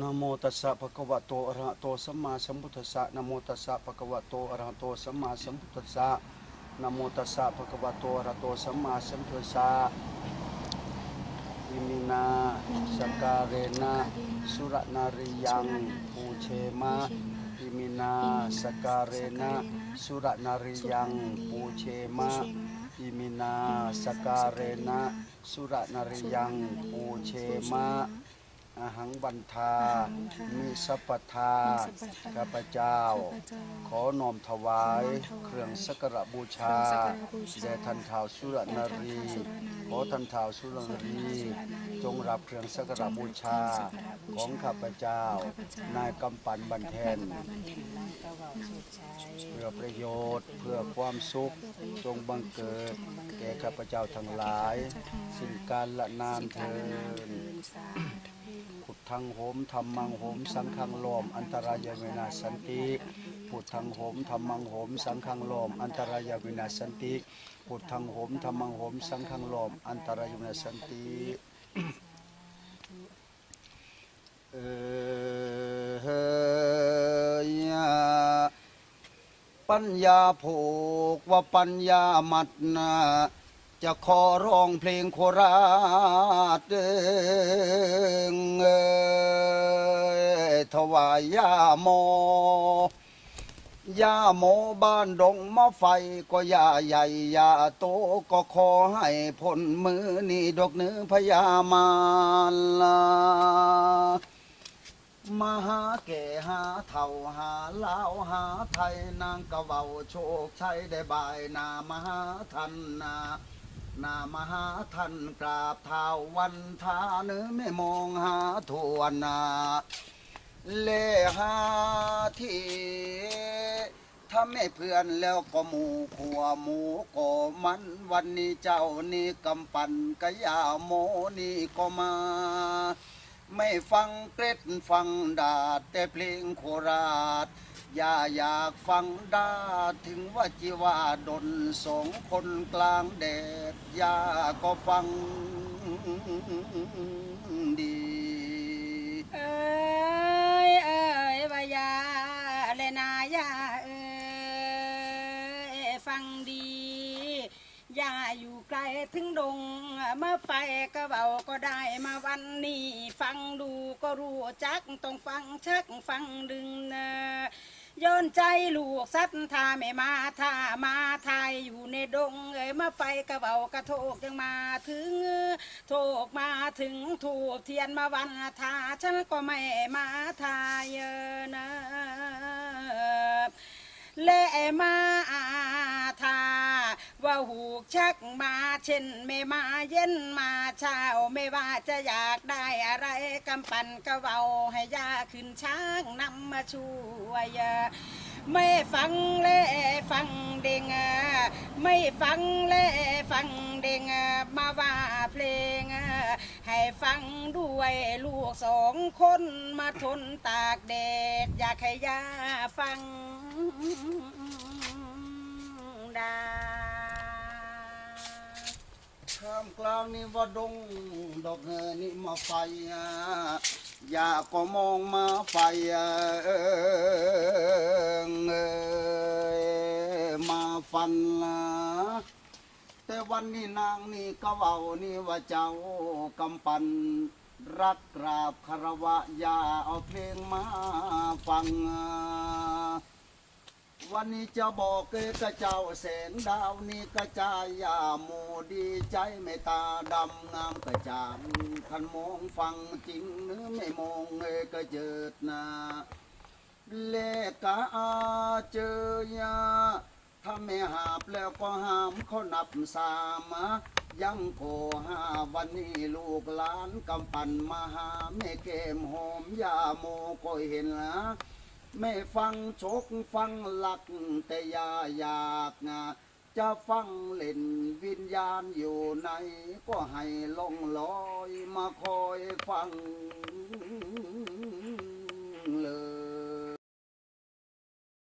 นะโมตัสสะภะคะวะโตอะระหะโตสัมมาสัมพุทธัสสะนะโมตัสสะภะคะวะโตอะระหะโตสัมมาสัมพุทธัสสะนะโมตัสสะภะคะวะโตอะระหะโตสัมมาสัมพุทธัสสะอิมินาสกการเรนะสุรนาริยังปูเชมะอิมินาสกการเรนะสุรนาริยังปูเชมะอิมินาสกการเรนะสุรนาริยังปูเชมะ อาหังบันทามิสัพพทาข้าพเจ้า ขอน้อมถวาย เครื่องสักการะบูชาแด่ท่านท้าวสุรนารี ขอท่านท้าวสุรนารี จงรับเครื่องสักการะบูชา ของข้าพเจ้า นายกำปันบันเทนเพื่อประโยชน์เพื่อความสุขจงบังเกิด แก่ข้าพเจ้าทั้งหลาย สิ่งการละนานเทินพุ ทังโหมธรรมังโหมสังฆังโลมอันตรายเวนาสันติพุทธังโหมธรรมังโหมสังฆังโลมอันตรายเวนาสันติพุทธังโหมธรรมังโหมสังฆังโลมอันตรายเวนาสันติเออเฮยปัญญาผูกว่าปัญญามัดนา จะขอร้องเพลงโคราชเด้งเอ่ยถวายยาโมยาโมบ้านดงมะไฟก็ยาใหญ่ยาโตก็ขอให้ผลมือนี่ดอกเนื้อพญามาลามาหาแก่หาเท่าหาลาวหาไทยนางกะเว้าโชคชัยได้บายนามหาทันนา นามหาทันกราบเท้าวันทาเนื้อไม่มองหาทวนนาเลหาทีถ้าไม่เพื่อนแล้วก็หมูขัวหมูก็มันวันนี้เจ้านี่กำปั่นกะยาโมนี่ก็มา ไม่ฟังเกร็ดฟังดาดแต่เพลงโคราช อย่าอยากฟังดาถึงว่าจีว่าดนสองคนกลางแดดอย่าก็ฟังดีเอ้ยเอ้ยวายาเลนายาเอ้ยฟังดีอย่าอยู่ไกลถึงดงเมื่อไฟก็เบาก็ได้มาวันนี้ ฟังดูก็รู้จักต้องฟังชักฟังดึงนะ ย้อนใจลูกสัตทาไม่มาทามาทายอยู่ในดงเอ้ยมาไฟกระเบากระโทกยังมาถึงโทกมาถึงถูกเทียนมาวันทาฉันก็ไม่มาทายเนอนะและมาอาทา หูกชักมาเช่นไม่มาเย็นมาเช้าไม่ว่าจะอยากได้อะไรกำปั่นกระเบาให้ยาขึ้นช้างนำมาช่วยไม่ฟังและฟังเด้งไม่ฟังและฟังเด้งมาว่าเพลง ให้ฟังด้วยลูกสองคนมาทนตากแดดอยากให้ยาฟังได้ กลางนี่ว่าดงดอกเฮนี่มาไฟอะอยากก็มองมาไฟเง่มาฟันละแต่วันนี้นางนี่ก็เว้านี่ว่าเจ้ากำปันรักกราบคารวะอย่าเอาเพลงมาฟังอ วันนี้จะบอกเกกระเจ้าแสงดาวนี่กระจายยาโมดีใจไม่ตาดำงามกระจางคันมองฟังจริงเนื้อไม่มองเอกระเจิดนาเลกาอาเจอยาถ้าไม่หาบแล้วก็ห้ามเขานับสามะยังโคหาวันนี้ลูกหลานกำปั่นมาหาแม่เกมหอมยาโมก็เห็นละ ไม่ฟังชกฟังหลักแต่อยาอยากนะจะฟังเล่นวิญญาณอยู่ไหนก็ให้ลงลอยมาคอยฟัง